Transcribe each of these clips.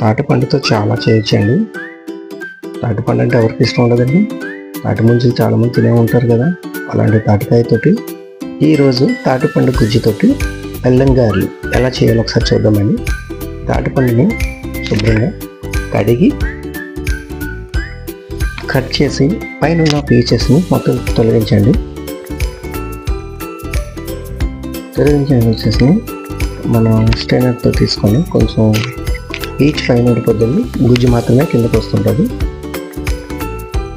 తాటిపండుతో చాలా చేయొచ్చండి. తాటిపండు అంటే ఎవరికి ఇష్టం ఉండదండి. తాటి ముంజలు చాలా మంది తినే ఉంటారు కదా. అలాంటి తాటికాయతోటి ఈరోజు తాటిపండు గుజ్జుతోటి బెల్లం గారెలు. ఎలా చేయాలో ఒకసారి చూద్దామండి. తాటిపండుని శుభ్రంగా కడిగి కట్ చేసి పైన ఉన్న పీచెస్ని మొత్తం తొలగించండి. తొలగించిన పీచెస్ని మనం స్టైనర్తో తీసుకొని కొంచెం ఈచ్ పైన ఉండిపోద్దండి గుజ్జు మాత్రమే కిందకు వస్తుంటుంది.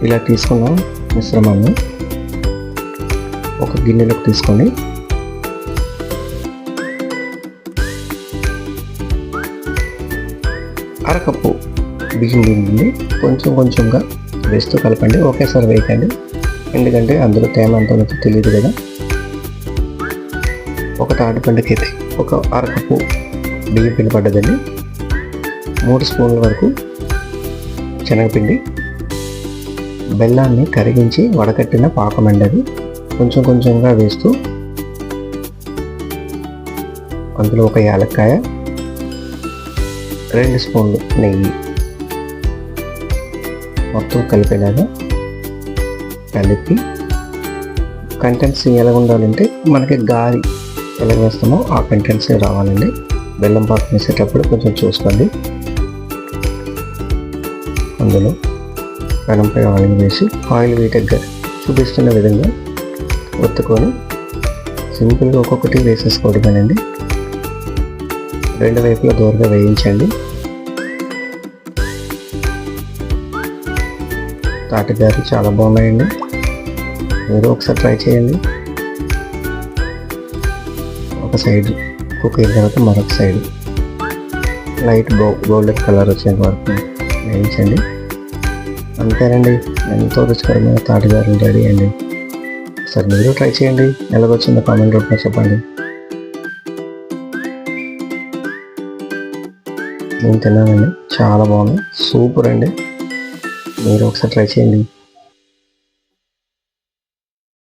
ఇలా తీసుకున్న మిశ్రమాన్ని. ఒక గిన్నెలోకి తీసుకొని. అరకప్పు బియ్యం పిండిని కొంచెం కొంచెంగా వేస్తూ కలపండి. ఒకేసారి వేయకండి. ఎందుకంటే అందులో తేమ ఎంత ఉందో తెలియదు కదా. ఒక తాటిపండుకి అయితే ఒక అరకప్పు బియ్యం పిండి పడ్డదండి. మూడు స్పూన్ల వరకు శనగపిండి బెల్లాన్ని కరిగించి వడకట్టిన పాకమండది కొంచెం కొంచెంగా వేస్తూ అందులో ఒక యాలక్కాయ రెండు స్పూన్లు నెయ్యి మొత్తం కలిపేలాగా కలిపి కంటెంట్స్ ఎలా ఉండాలంటే మనకి గాలి ఎలా వేస్తామో ఆ కంటెంట్స్ రావాలండి. బెల్లం పాకం వేసేటప్పుడు కొంచెం చూసుకోండి. అందులో పెనంపై ఆయిల్ వేసి ఆయిల్ వేయటగ్గా చూపిస్తున్న విధంగా ఒత్తుకొని సింపుల్గా ఒక్కొక్కటి వేసేసుకోవడమేనండి. రెండు వైపులా దూరంగా వేయించండి. తాటిగారు చాలా బాగున్నాయండి. మీరు ఒకసారి ట్రై చేయండి. ఒక సైడ్ కుక్ అయిన తర్వాత మరొక side light go golden colour వచ్చేంత వరకు వేయించండి అంతేనండి ఎంతో రుచికరమైన తాటిగారు రెడీ అండి. సరే మీరు ట్రై చేయండి. ఎలాగొచ్చిందో కామెంట్ రూపంలో చెప్పండి. నేను తిన్నానండి. చాలా బాగుంది. సూపర్ అండి. మీరు ఒకసారి ట్రై చేయండి.